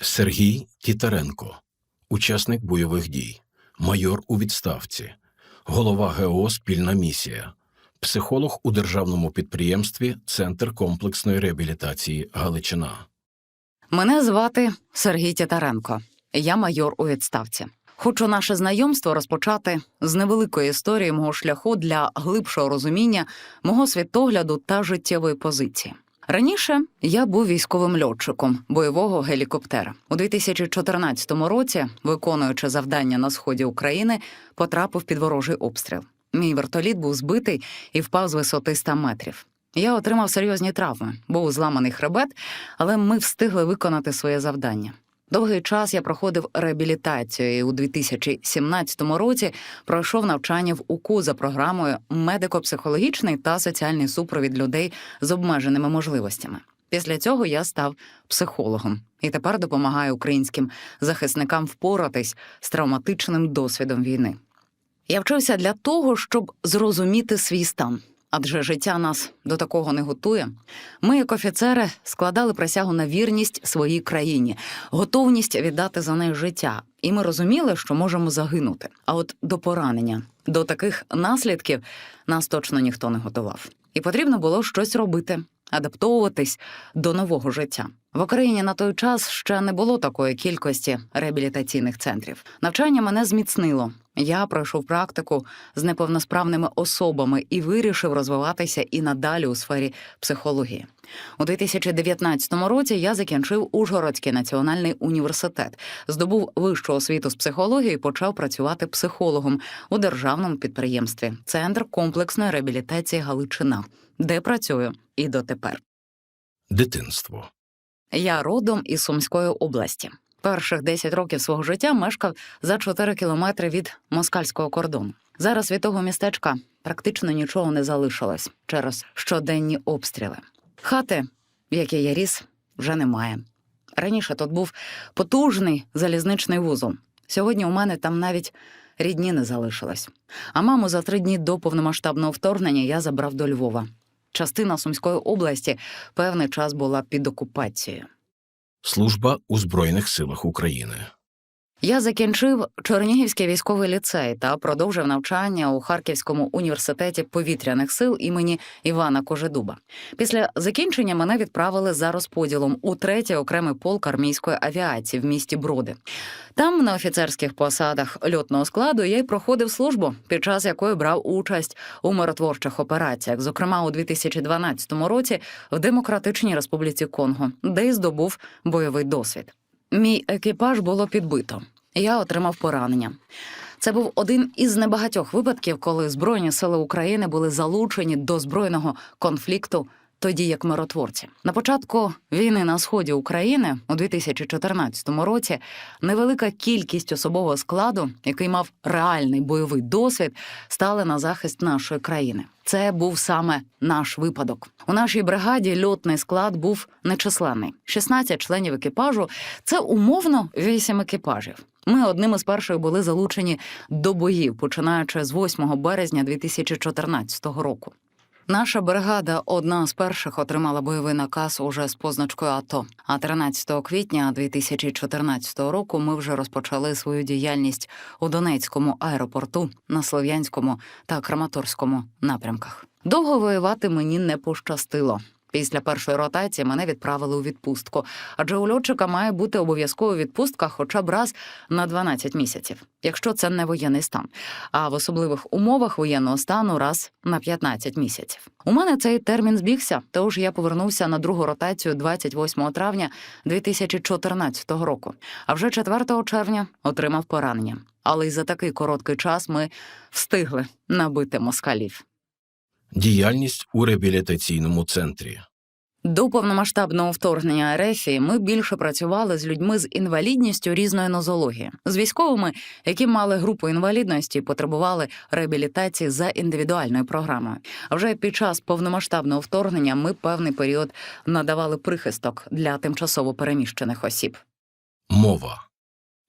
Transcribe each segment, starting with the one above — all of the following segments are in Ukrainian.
Сергій Тітаренко, учасник бойових дій, майор у відставці, голова ГО Спільна місія, психолог у державному підприємстві Центр комплексної реабілітації Галичина. Мене звати Сергій Тітаренко. Я майор у відставці. Хочу наше знайомство розпочати з невеликої історії мого шляху для глибшого розуміння мого світогляду та життєвої позиції. Раніше я був військовим льотчиком бойового гелікоптера. У 2014 році, виконуючи завдання на сході України, потрапив під ворожий обстріл. Мій вертоліт був збитий і впав з висоти 100 метрів. Я отримав серйозні травми, був зламаний хребет, але ми встигли виконати своє завдання. Довгий час я проходив реабілітацію і у 2017 році пройшов навчання в УКУ за програмою медико-психологічний та соціальний супровід людей з обмеженими можливостями. Після цього я став психологом і тепер допомагаю українським захисникам впоратись з травматичним досвідом війни. Я вчився для того, щоб зрозуміти свій стан. Адже життя нас до такого не готує. Ми, як офіцери, складали присягу на вірність своїй країні, готовність віддати за неї життя. І ми розуміли, що можемо загинути. А от до поранення, до таких наслідків нас точно ніхто не готував. І потрібно було щось робити, адаптовуватись до нового життя. В Україні на той час ще не було такої кількості реабілітаційних центрів. Навчання мене зміцнило. Я пройшов практику з неповносправними особами і вирішив розвиватися і надалі у сфері психології. У 2019 році я закінчив Ужгородський національний університет, здобув вищу освіту з психології і почав працювати психологом у державному підприємстві Центр комплексної реабілітації Галичина, де працюю і дотепер. Дитинство. Я родом із Сумської області. Перших 10 років свого життя мешкав за 4 кілометри від москальського кордону. Зараз від того містечка практично нічого не залишилось через щоденні обстріли. Хати, в якій я ріс, вже немає. Раніше тут був потужний залізничний вузол. Сьогодні у мене там навіть рідні не залишилось. А маму за три дні до повномасштабного вторгнення я забрав до Львова. Частина Сумської області певний час була під окупацією. Служба у Збройних силах України. Я закінчив Чернігівський військовий ліцей та продовжив навчання у Харківському університеті повітряних сил імені Івана Кожедуба. Після закінчення мене відправили за розподілом у третій окремий полк армійської авіації в місті Броди. Там, на офіцерських посадах льотного складу, я й проходив службу, під час якої брав участь у миротворчих операціях, зокрема у 2012 році в Демократичній Республіці Конго, де й здобув бойовий досвід. Мій екіпаж було підбито. Я отримав поранення. Це був один із небагатьох випадків, коли Збройні сили України були залучені до збройного конфлікту, тоді як миротворці. На початку війни на сході України у 2014 році невелика кількість особового складу, який мав реальний бойовий досвід, стали на захист нашої країни. Це був саме наш випадок. У нашій бригаді льотний склад був нечисленний: 16 членів екіпажу. Це умовно 8 екіпажів. Ми одними з перших були залучені до боїв, починаючи з 8 березня 2014 року. Наша бригада одна з перших отримала бойовий наказ уже з позначкою АТО. А 13 квітня 2014 року ми вже розпочали свою діяльність у Донецькому аеропорту на Слов'янському та Краматорському напрямках. Довго воювати мені не пощастило. Після першої ротації мене відправили у відпустку, адже у льотчика має бути обов'язкова відпустка хоча б раз на 12 місяців, якщо це не воєнний стан. А в особливих умовах воєнного стану раз на 15 місяців. У мене цей термін збігся, тож я повернувся на другу ротацію 28 травня 2014 року. А вже 4 червня отримав поранення. Але й за такий короткий час ми встигли набити москалів. Діяльність у реабілітаційному центрі. До повномасштабного вторгнення РФ ми більше працювали з людьми з інвалідністю різної нозології, з військовими, які мали групу інвалідності і потребували реабілітації за індивідуальною програмою. А вже під час повномасштабного вторгнення ми певний період надавали прихисток для тимчасово переміщених осіб. Мова.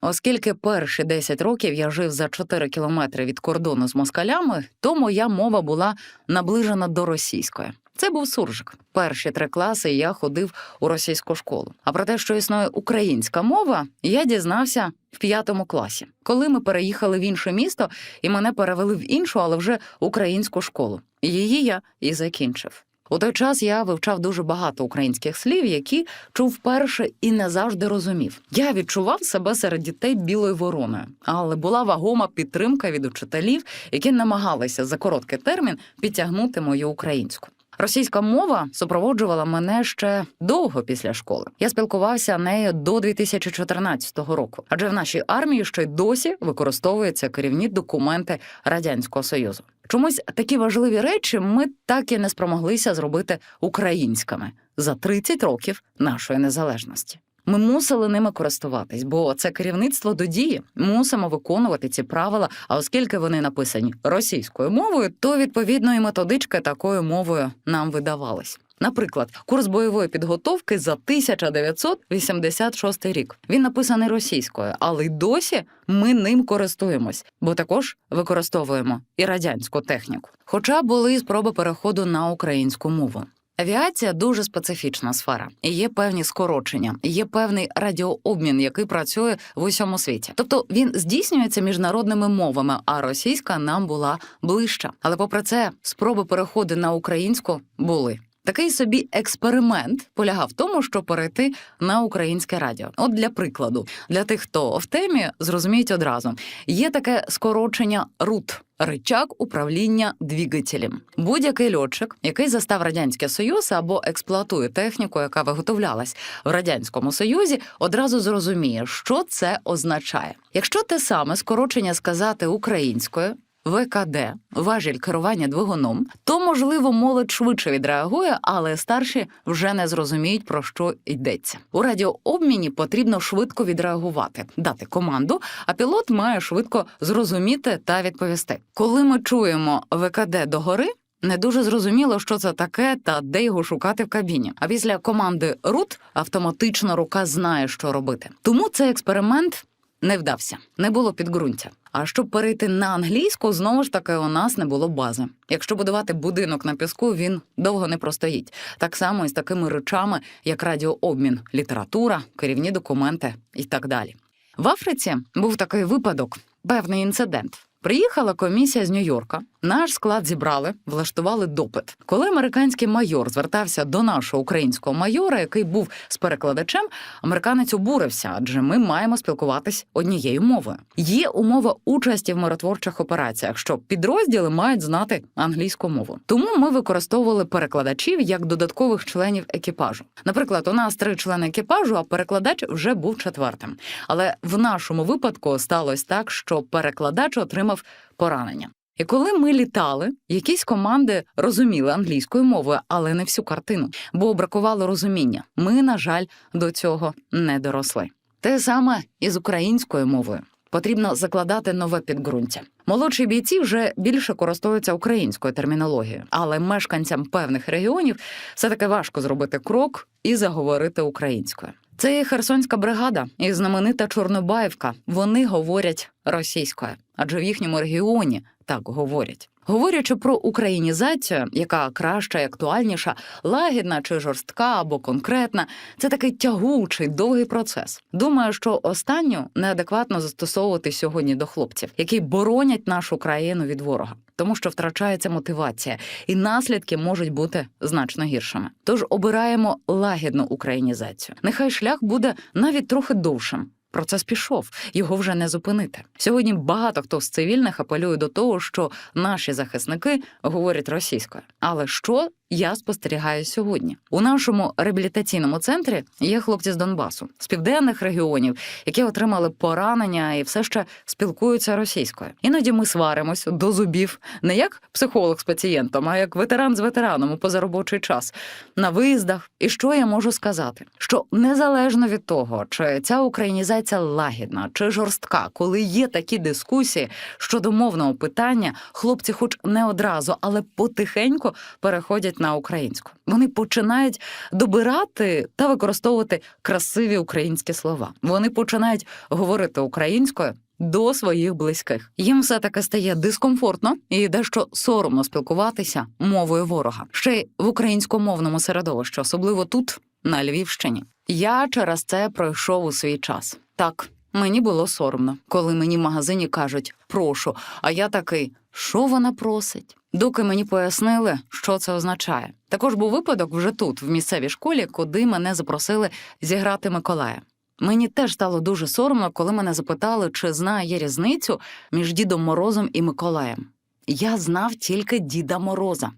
Оскільки перші 10 років я жив за 4 кілометри від кордону з москалями, то моя мова була наближена до російської. Це був суржик. Перші три класи я ходив у російську школу. А про те, що існує українська мова, я дізнався в п'ятому класі, коли ми переїхали в інше місто, і мене перевели в іншу, але вже українську школу. Її я і закінчив. У той час я вивчав дуже багато українських слів, які чув вперше і не завжди розумів. Я відчував себе серед дітей білою вороною, але була вагома підтримка від учителів, які намагалися за короткий термін підтягнути мою українську. Російська мова супроводжувала мене ще довго після школи. Я спілкувався нею до 2014 року, адже в нашій армії ще й досі використовуються керівні документи радянського союзу. Чомусь такі важливі речі ми так і не спромоглися зробити українськими за 30 років нашої незалежності. Ми мусили ними користуватись, бо це керівництво до дії. Мусимо виконувати ці правила. А оскільки вони написані російською мовою, то відповідно і методички такою мовою нам видавались. Наприклад, курс бойової підготовки за 1986 рік. Він написаний російською, але й досі ми ним користуємось, бо також використовуємо і радянську техніку. Хоча були спроби переходу на українську мову. Авіація дуже специфічна сфера, і є певні скорочення, є певний радіообмін, який працює в усьому світі. Тобто він здійснюється міжнародними мовами, а російська нам була ближча. Але попри це, спроби переходу на українську були. Такий собі експеримент полягав в тому, щоб перейти на українське радіо. От для прикладу, для тих, хто в темі, зрозуміють одразу, є таке скорочення РУТ. Ричаг управління двигателем. Будь-який льотчик, який застав радянський союз або експлуатує техніку, яка виготовлялась в радянському союзі, одразу зрозуміє, що це означає. Якщо те саме скорочення сказати українською. ВКД, важіль керування двигуном, то можливо молодь швидше відреагує, але старші вже не зрозуміють про що йдеться. У радіообміні потрібно швидко відреагувати, дати команду, а пілот має швидко зрозуміти та відповісти. Коли ми чуємо ВКД догори. Не дуже зрозуміло, що це таке та де його шукати в кабіні. А після команди рут автоматично рука знає, що робити. Тому цей експеримент не вдався, не було підґрунтя. А щоб перейти на англійську, знову ж таки, у нас не було бази. Якщо будувати будинок на піску, він довго не простоїть. Так само і з такими речами, як радіообмін, література, керівні документи і так далі. В Африці був такий випадок, певний інцидент. Приїхала комісія з Нью-Йорка. Наш склад зібрали, влаштували допит. Коли американський майор звертався до нашого українського майора, який був з перекладачем, американець обурився, адже ми маємо спілкуватись однією мовою. Є умова участі в миротворчих операціях, що підрозділи мають знати англійську мову. Тому ми використовували перекладачів як додаткових членів екіпажу. Наприклад, у нас три члени екіпажу, а перекладач вже був четвертим. Але в нашому випадку сталося так, що перекладач отримав поранення. І коли ми літали, якісь команди розуміли англійською мовою, але не всю картину, бо бракувало розуміння. Ми, на жаль, до цього не доросли. Те саме і з українською мовою. Потрібно закладати нове підґрунтя. Молодші бійці вже більше користуються українською термінологією, але мешканцям певних регіонів все таки важко зробити крок і заговорити українською. Це і Херсонська бригада і знаменита Чорнобаївка. Вони говорять російською, адже в їхньому регіоні так говорять. Говорячи про українізацію, яка краща і актуальніша, лагідна чи жорстка або конкретна, це такий тягучий довгий процес. Думаю, що останню неадекватно застосовувати сьогодні до хлопців, які боронять нашу країну від ворога, тому що втрачається мотивація, і наслідки можуть бути значно гіршими. Тож обираємо лагідну українізацію. Нехай шлях буде навіть трохи довшим. Процес пішов, його вже не зупинити. Сьогодні багато хто з цивільних апелює до того, що наші захисники говорять російською. Але що я спостерігаю сьогодні? У нашому реабілітаційному центрі є хлопці з Донбасу, з південних регіонів, які отримали поранення і все ще спілкуються російською. Іноді ми сваримось до зубів не як психолог з пацієнтом, а як ветеран з ветераном у позаробочий час на виїздах. І що я можу сказати? Що незалежно від того, чи ця українізація лагідна чи жорстка, коли є такі дискусії щодо мовного питання, хлопці, хоч не одразу, але потихеньку переходять на українську. Вони починають добирати та використовувати красиві українські слова. Вони починають говорити українською до своїх близьких. Їм все таки стає дискомфортно і дещо соромно спілкуватися мовою ворога, ще й в українськомовному середовищі, особливо тут, на Львівщині. Я через це пройшов у свій час. Так, мені було соромно, коли мені в магазині кажуть прошу, а я такий, що вона просить? Доки мені пояснили, що це означає. Також був випадок вже тут, в місцевій школі, куди мене запросили зіграти Миколая. Мені теж стало дуже соромно, коли мене запитали, чи знаю я різницю між Дідом Морозом і Миколаєм. Я знав тільки Діда Мороза.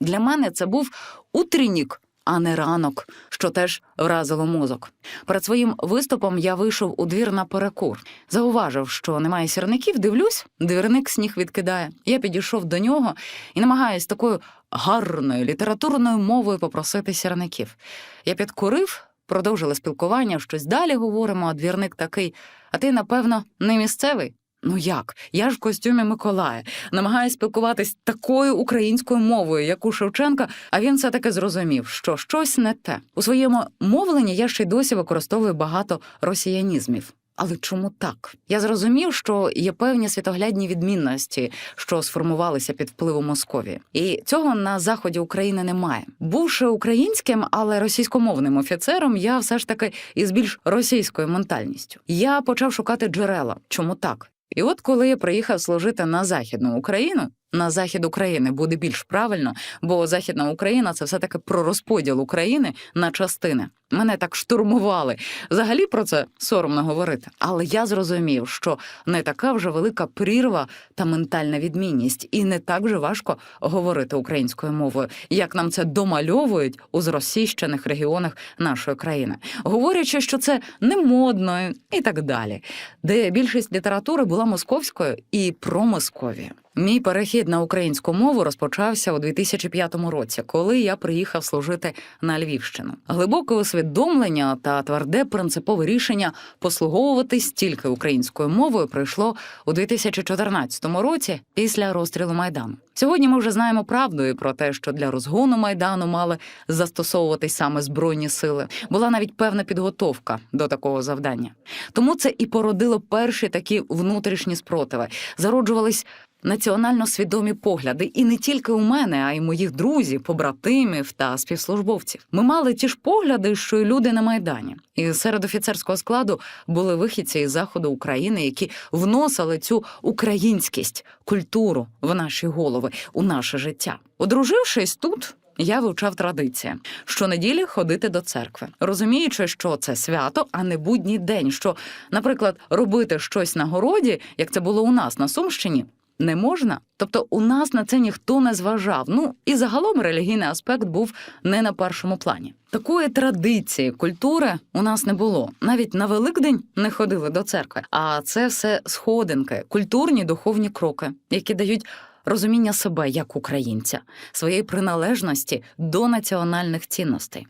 Для мене це був утреннік, а не ранок, що теж вразило мозок. Перед своїм виступом я вийшов у двір на перекур. Зауважив, що немає сірників, дивлюсь, двірник сніг відкидає. Я підійшов до нього і намагаюсь такою гарною літературною мовою попросити сірників. Я підкурив, продовжили спілкування, щось далі говоримо, а двірник такий: а ти, напевно, не місцевий? Ну як? Я ж в костюмі Миколая, намагаюсь спілкуватись такою українською мовою, як у Шевченка, а він все таки зрозумів, що щось не те. У своєму мовленні я ще й досі використовую багато росіянізмів. Але чому так? Я зрозумів, що є певні світоглядні відмінності, що сформувалися під впливом Московії, і цього на заході України немає. Бувши українським, але російськомовним офіцером, я все ж таки із більш російською ментальністю. Я почав шукати джерела. Чому так? І от коли я приїхав служити на західну Україну, на захід України буде більш правильно, бо Західна Україна це все таки про розподіл України на частини. Мене так штурмували. Взагалі про це соромно говорити. Але я зрозумів, що не така вже велика прірва та ментальна відмінність, і не так же важко говорити українською мовою, як нам це домальовують у зросійщених регіонах нашої країни, говорячи, що це не модно і так далі, де більшість літератури була московською і про Московію. Мій перехід на українську мову розпочався у 2005 році, коли я приїхав служити на Львівщину. Глибоке усвідомлення та тверде принципове рішення послуговуватись тільки українською мовою прийшло у 2014 році після розстрілу майдану. Сьогодні ми вже знаємо правду і про те, що для розгону майдану мали застосовуватись саме збройні сили. Була навіть певна підготовка до такого завдання. Тому це і породило перші такі внутрішні спротиви. Зароджувались національно свідомі погляди, і не тільки у мене, а й моїх друзів, побратимів та співслужбовців. Ми мали ті ж погляди, що й люди на майдані. І серед офіцерського складу були вихідці із заходу України, які вносили цю українськість, культуру в наші голови, у наше життя. Одружившись тут. Я вивчав традиції щонеділі ходити до церкви, розуміючи, що це свято, а не будній день. Що, наприклад, робити щось на городі, як це було у нас на Сумщині, не можна. Тобто, у нас на це ніхто не зважав. Ну і загалом релігійний аспект був не на першому плані. Такої традиції, культури у нас не було. Навіть на Великдень не ходили до церкви. А це все сходинки, культурні духовні кроки, які дають розуміння себе як українця, своєї приналежності до національних цінностей.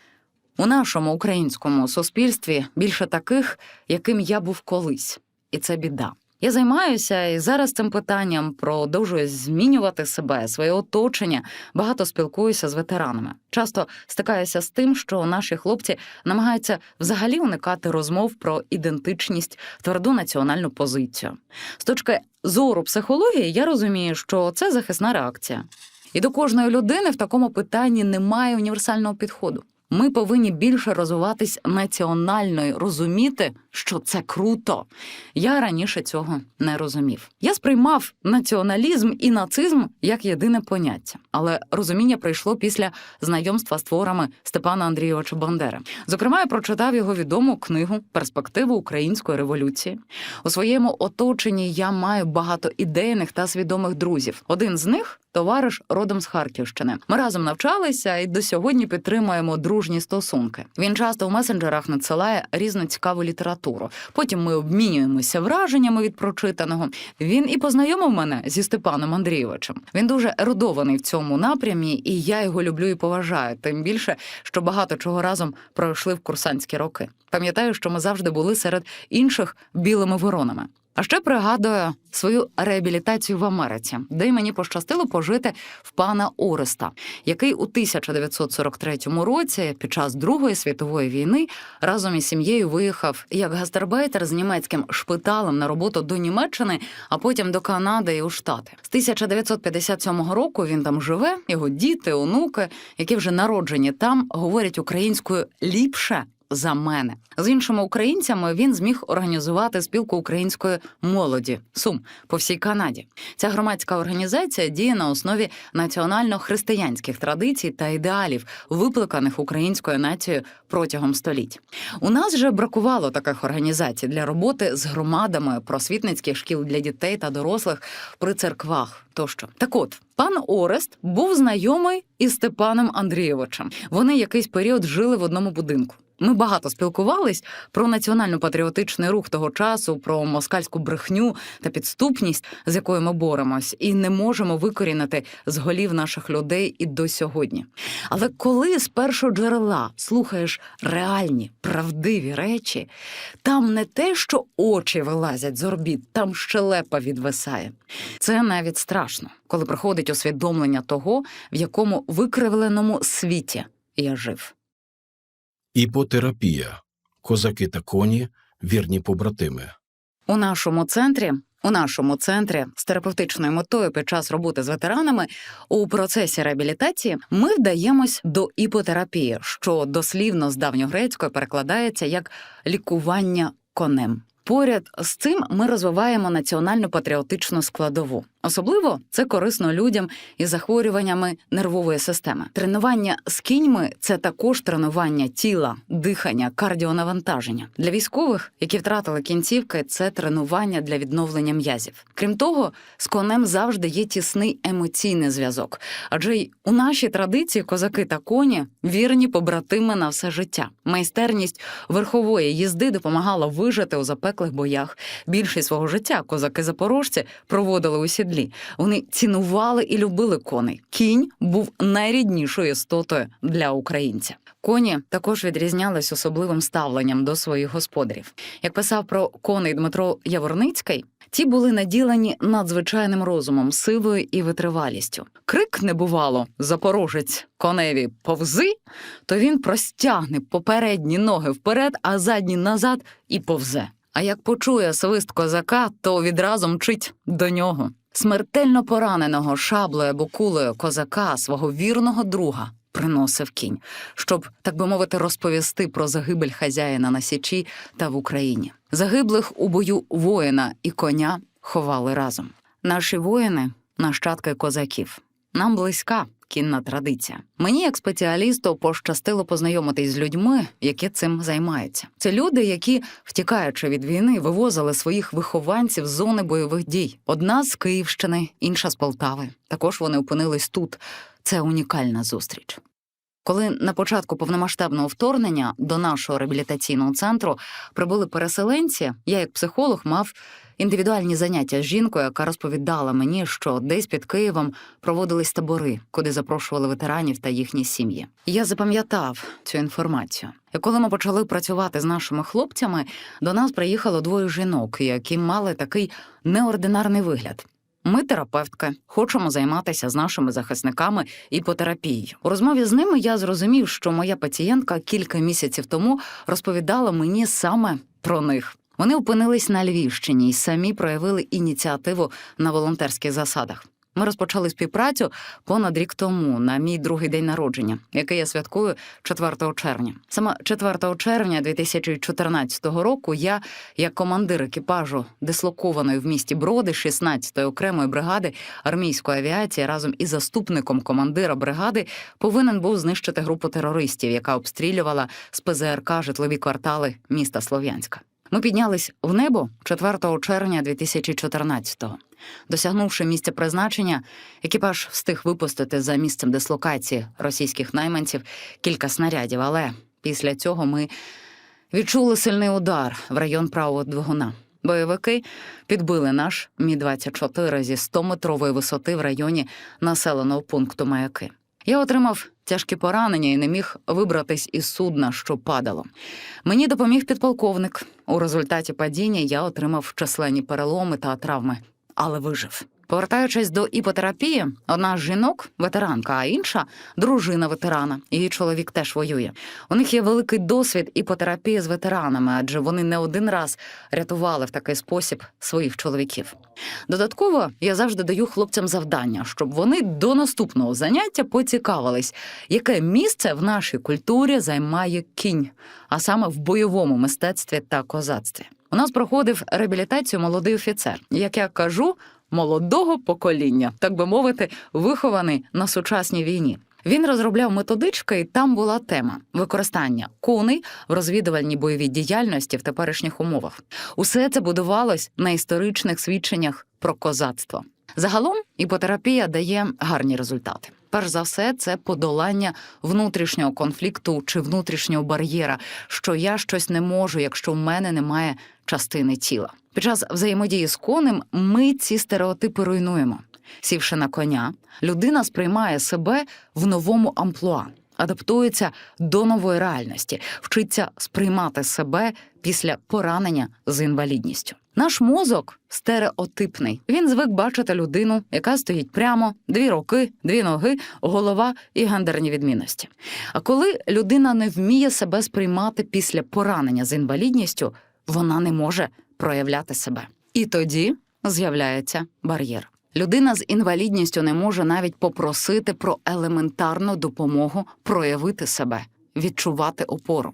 У нашому українському суспільстві більше таких, яким я був колись, і це біда. Я займаюся і зараз цим питанням продовжую змінювати себе, своє оточення. Багато спілкуюся з ветеранами. Часто стикаюся з тим, що наші хлопці намагаються взагалі уникати розмов про ідентичність, тверду національну позицію. З точки зору психології, я розумію, що це захисна реакція. І до кожної людини в такому питанні немає універсального підходу. Ми повинні більше розвиватись національно і розуміти, що це круто. Я раніше цього не розумів. Я сприймав націоналізм і нацизм як єдине поняття, але розуміння прийшло після знайомства з творами Степана Андрійовича Бандери. Зокрема, я прочитав його відому книгу Перспективи української революції. У своєму оточенні я маю багато ідейних та свідомих друзів. Один з них товариш родом з Харківщини. Ми разом навчалися і до сьогодні підтримуємо дружні стосунки. Він часто в месенджерах надсилає різну цікаву літературу. Потім ми обмінюємося враженнями від прочитаного. Він і познайомив мене зі Степаном Андрійовичем. Він дуже ерудований в цьому напрямі, і я його люблю і поважаю. Тим більше, що багато чого разом пройшли в курсантські роки. Пам'ятаю, що ми завжди були серед інших білими воронами. А ще пригадую свою реабілітацію в Америці, де й мені пощастило пожити в пана Ореста, який у 1943 році, під час Другої світової війни, разом із сім'єю виїхав як гастарбайтер з німецьким шпиталем на роботу до Німеччини, а потім до Канади і у Штати. З 1957 року він там живе. Його діти, онуки, які вже народжені там, говорять українською ліпше за мене. З іншими українцями він зміг організувати спілку української молоді Сум по всій Канаді. Ця громадська організація діє на основі національно-християнських традицій та ідеалів, викликаних українською нацією протягом століть. У нас же бракувало таких організацій для роботи з громадами просвітницьких шкіл для дітей та дорослих при церквах. Тощо, так от пан Орест був знайомий із Степаном Андрійовичем. Вони якийсь період жили в одному будинку. Ми багато спілкувались про національно-патріотичний рух того часу, про москальську брехню та підступність, з якою ми боремось, і не можемо викорінити з голів наших людей і до сьогодні. Але коли з першого джерела слухаєш реальні, правдиві речі, там не те, що очі вилазять з орбіт, там щелепа відвисає. Це навіть страшно, коли приходить усвідомлення того, в якому викривленому світі я жив. Іпотерапія. Козаки та коні вірні побратими. У нашому центрі. У нашому центрі з терапевтичною метою під час роботи з ветеранами у процесі реабілітації ми вдаємось до іпотерапії, що дослівно з давньогрецької перекладається як лікування конем. Поряд з цим ми розвиваємо національну патріотичну складову. Особливо це корисно людям із захворюваннями нервової системи. Тренування з кіньми це також тренування тіла, дихання, кардіонавантаження. Для військових, які втратили кінцівки, це тренування для відновлення м'язів. Крім того, з конем завжди є тісний емоційний зв'язок, адже й у нашій традиції козаки та коні вірні побратими на все життя. Майстерність верхової їзди допомагала вижити у запеклих боях. Більшість свого життя козаки-запорожці проводили у сідлі. Вони цінували і любили коней. Кінь був найріднішою істотою для українця. Коні також відрізнялись особливим ставленням до своїх господарів. Як писав про коней Дмитро Яворницький, ті були наділені надзвичайним розумом, силою і витривалістю. Крик не бувало, запорожець коневі повзи, то він простягне попередні ноги вперед, а задні назад і повзе. А як почує свист козака, то відразу мчить до нього. Смертельно пораненого шаблею або кулею козака, свого вірного друга, приносив кінь, щоб, так би мовити, розповісти про загибель хазяїна на Січі та в Україні. Загиблих у бою воїна і коня ховали разом. Наші воїни нащадки козаків. Нам близька кінна традиція. Мені, як спеціалісту, пощастило познайомитись з людьми, які цим займаються. Це люди, які, втікаючи від війни, вивозили своїх вихованців з зони бойових дій. Одна з Київщини, інша з Полтави. Також вони опинились тут. Це унікальна зустріч. Коли на початку повномасштабного вторгнення до нашого реабілітаційного центру прибули переселенці, я, як психолог, мав індивідуальні заняття з жінкою, яка розповідала мені, що десь під Києвом проводились табори, куди запрошували ветеранів та їхні сім'ї. Я запам'ятав цю інформацію. І коли ми почали працювати з нашими хлопцями, до нас приїхало двоє жінок, які мали такий неординарний вигляд. Ми, терапевтки, хочемо займатися з нашими захисниками іпотерапією. У розмові з ними я зрозумів, що моя пацієнтка кілька місяців тому розповідала мені саме про них. Вони опинились на Львівщині і самі проявили ініціативу на волонтерських засадах. Ми розпочали співпрацю понад рік тому, на мій другий день народження, який я святкую 4 червня. Саме 4 червня 2014 року я, як командир екіпажу дислокованої в місті Броди 16-ї окремої бригади армійської авіації, разом із заступником командира бригади, повинен був знищити групу терористів, яка обстрілювала з ПЗРК житлові квартали міста Слов'янська. Ми піднялись в небо 4 червня 2014-го. Досягнувши місця призначення, екіпаж встиг випустити за місцем дислокації російських найманців кілька снарядів, але після цього ми відчули сильний удар в район правого двигуна. Бойовики підбили наш Мі-24 зі 100-метрової висоти в районі населеного пункту Маяки. Я отримав тяжкі поранення і не міг вибратись із судна, що падало. Мені допоміг підполковник. У результаті падіння я отримав численні переломи та травми, але вижив. Повертаючись до іпотерапії, одна з жінок ветеранка, а інша дружина ветерана. Її чоловік теж воює. У них є великий досвід іпотерапії з ветеранами, адже вони не один раз рятували в такий спосіб своїх чоловіків. Додатково я завжди даю хлопцям завдання, щоб вони до наступного заняття поцікавились, яке місце в нашій культурі займає кінь, а саме в бойовому мистецтві та козацтві. У нас проходив реабілітацію молодий офіцер, як я кажу, молодого покоління, так би мовити, вихований на сучасній війні. Він розробляв методички, і там була тема використання коней в розвідувальній бойовій діяльності в теперішніх умовах. Усе це будувалось на історичних свідченнях про козацтво. Загалом іпотерапія дає гарні результати. Перш за все, це подолання внутрішнього конфлікту чи внутрішнього бар'єра, що я щось не можу, якщо в мене немає частини тіла. Під час взаємодії з конем ми ці стереотипи руйнуємо. Сівши на коня, людина сприймає себе в новому амплуа, адаптується до нової реальності, вчиться сприймати себе після поранення з інвалідністю. Наш мозок стереотипний. Він звик бачити людину, яка стоїть прямо, дві руки, дві ноги, голова і гендерні відмінності. А коли людина не вміє себе сприймати після поранення з інвалідністю, вона не може проявляти себе. І тоді з'являється бар'єр. Людина з інвалідністю не може навіть попросити про елементарну допомогу проявити себе, відчувати опору.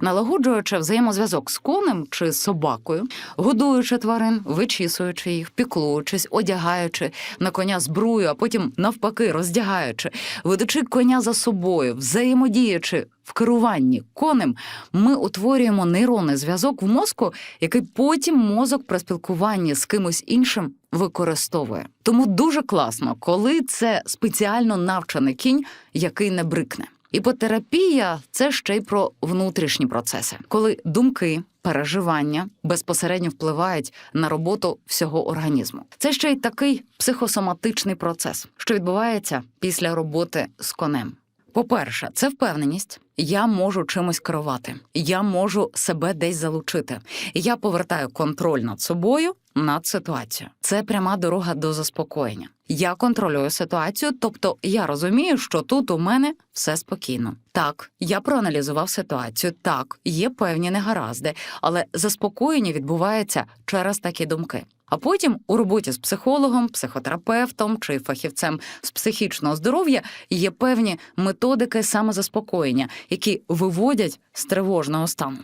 Налагоджуючи взаємозв'язок з конем чи собакою, годуючи тварин, вичісуючи їх, піклуючись, одягаючи на коня зброю, а потім навпаки роздягаючи, ведучи коня за собою, взаємодіючи в керуванні конем, ми утворюємо нейронний зв'язок в мозку, який потім мозок при спілкуванні з кимось іншим використовує. Тому дуже класно, коли це спеціально навчений кінь, який не брикне. Іпотерапія це ще й про внутрішні процеси, коли думки, переживання безпосередньо впливають на роботу всього організму. Це ще й такий психосоматичний процес, що відбувається після роботи з конем. По-перше, це впевненість. Я можу чимось керувати, я можу себе десь залучити. Я повертаю контроль над собою, над ситуацією. Це пряма дорога до заспокоєння. Я контролюю ситуацію, тобто я розумію, що тут у мене все спокійно. Так, я проаналізував ситуацію. Так, є певні негаразди, але заспокоєння відбувається через такі думки. А потім у роботі з психологом, психотерапевтом чи фахівцем з психічного здоров'я є певні методики самозаспокоєння, які виводять з тривожного стану.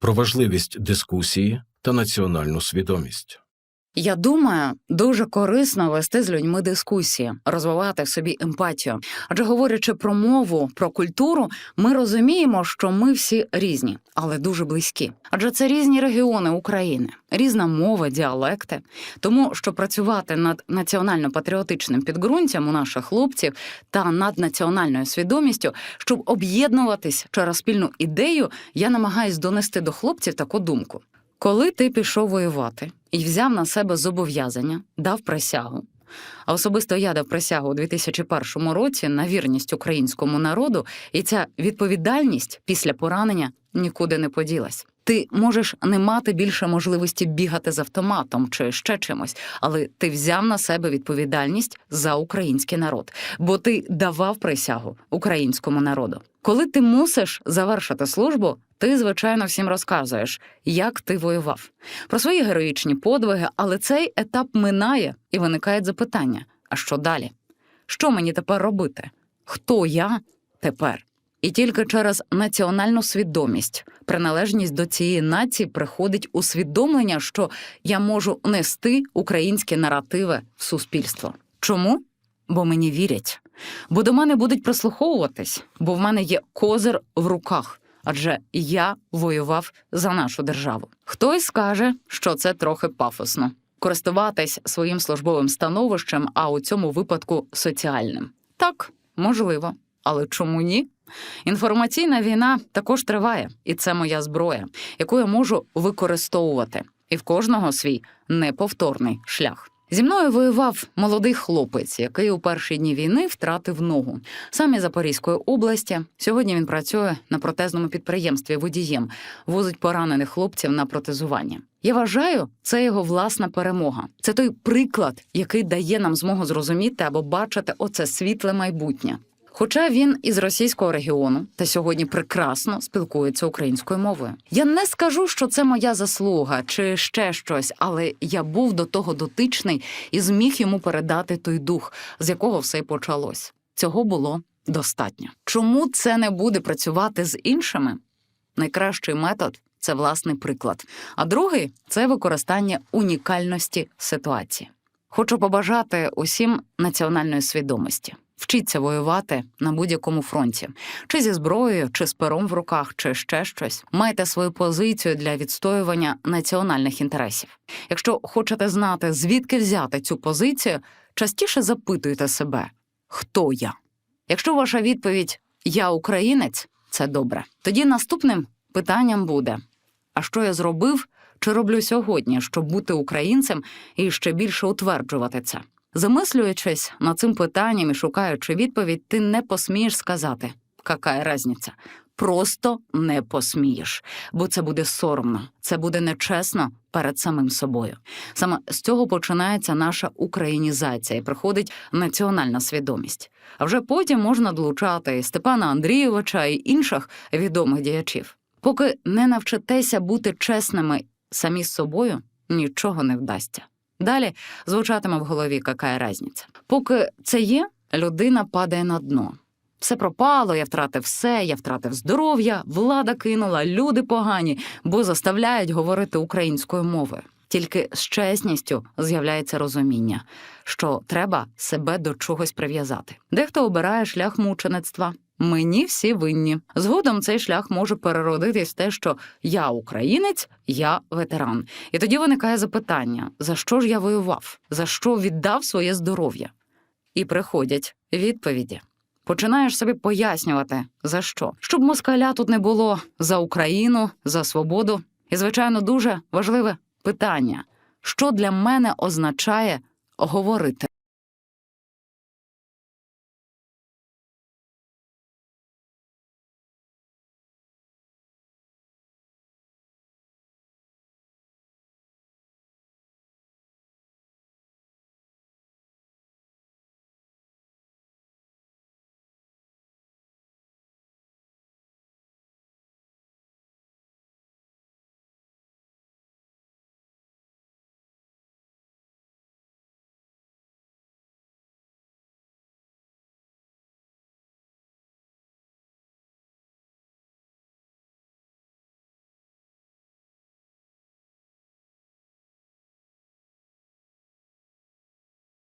Про важливість дискусії та національну свідомість. Я думаю, дуже корисно вести з людьми дискусії, розвивати в собі емпатію. Адже говорячи про мову, про культуру, ми розуміємо, що ми всі різні, але дуже близькі. Адже це різні регіони України, різна мова, діалекти. Тому що працювати над національно-патріотичним підґрунтям у наших хлопців та над національною свідомістю, щоб об'єднуватись через спільну ідею, я намагаюсь донести до хлопців таку думку. Коли ти пішов воювати і взяв на себе зобов'язання, дав присягу. А особисто я дав присягу у 2001 році на вірність українському народу, і ця відповідальність після поранення нікуди не поділась. Ти можеш не мати більше можливості бігати з автоматом чи ще чимось, але ти взяв на себе відповідальність за український народ, бо ти давав присягу українському народу. Коли ти мусиш завершити службу, ти звичайно всім розказуєш, як ти воював, про свої героїчні подвиги, але цей етап минає і виникають запитання: а що далі? Що мені тепер робити? Хто я тепер? І тільки через національну свідомість, приналежність до цієї нації приходить усвідомлення, що я можу нести українські наративи в суспільство. Чому? Бо мені вірять. Бо до мене будуть прислуховуватись, бо в мене є козир в руках, адже я воював за нашу державу. Хтось скаже, що це трохи пафосно. Користуватись своїм службовим становищем, а у цьому випадку соціальним. Так, можливо, але чому ні? Інформаційна війна також триває, і це моя зброя, яку я можу використовувати. І в кожного свій неповторний шлях. Зі мною воював молодий хлопець, який у перші дні війни втратив ногу. Сам із Запорізької області. Сьогодні він працює на протезному підприємстві водієм, возить поранених хлопців на протезування. Я вважаю, це його власна перемога. Це той приклад, який дає нам змогу зрозуміти або бачити оце світле майбутнє. Хоча він із російського регіону та сьогодні прекрасно спілкується українською мовою. Я не скажу, що це моя заслуга чи ще щось, але я був до того дотичний і зміг йому передати той дух, з якого все й почалось. Цього було достатньо. Чому це не буде працювати з іншими? Найкращий метод це власний приклад. А другий це використання унікальності ситуації. Хочу побажати усім національної свідомості. Вчіться воювати на будь-якому фронті, чи зі зброєю, чи з пером в руках, чи ще щось. Майте свою позицію для відстоювання національних інтересів. Якщо хочете знати, звідки взяти цю позицію, частіше запитуйте себе, хто я. Якщо ваша відповідь Я українець, це добре. Тоді наступним питанням буде: а що я зробив чи роблю сьогодні, щоб бути українцем і ще більше утверджувати це? Замислюючись над цим питанням і шукаючи відповідь, ти не посмієш сказати, яка разниця. Просто не посмієш, бо це буде соромно, це буде нечесно перед самим собою. Саме з цього починається наша українізація і приходить національна свідомість. А вже потім можна долучати і Степана Андрійовича і інших відомих діячів. Поки не навчитеся бути чесними самі з собою, нічого не вдасться. Далі звучатиме в голові яка разниця. Поки це є, людина падає на дно. Все пропало, я втратив все, я втратив здоров'я, влада кинула, люди погані, бо заставляють говорити українською мовою. Тільки з чесністю з'являється розуміння, що треба себе до чогось прив'язати. Дехто обирає шлях мучеництва. Мені всі винні. Згодом цей шлях може переродитись в те, що я українець, я ветеран. І тоді виникає запитання: за що ж я воював? За що віддав своє здоров'я? І приходять відповіді. Починаєш собі пояснювати, за що, щоб москаля тут не було за Україну, за свободу. І, звичайно, дуже важливе питання: що для мене означає говорити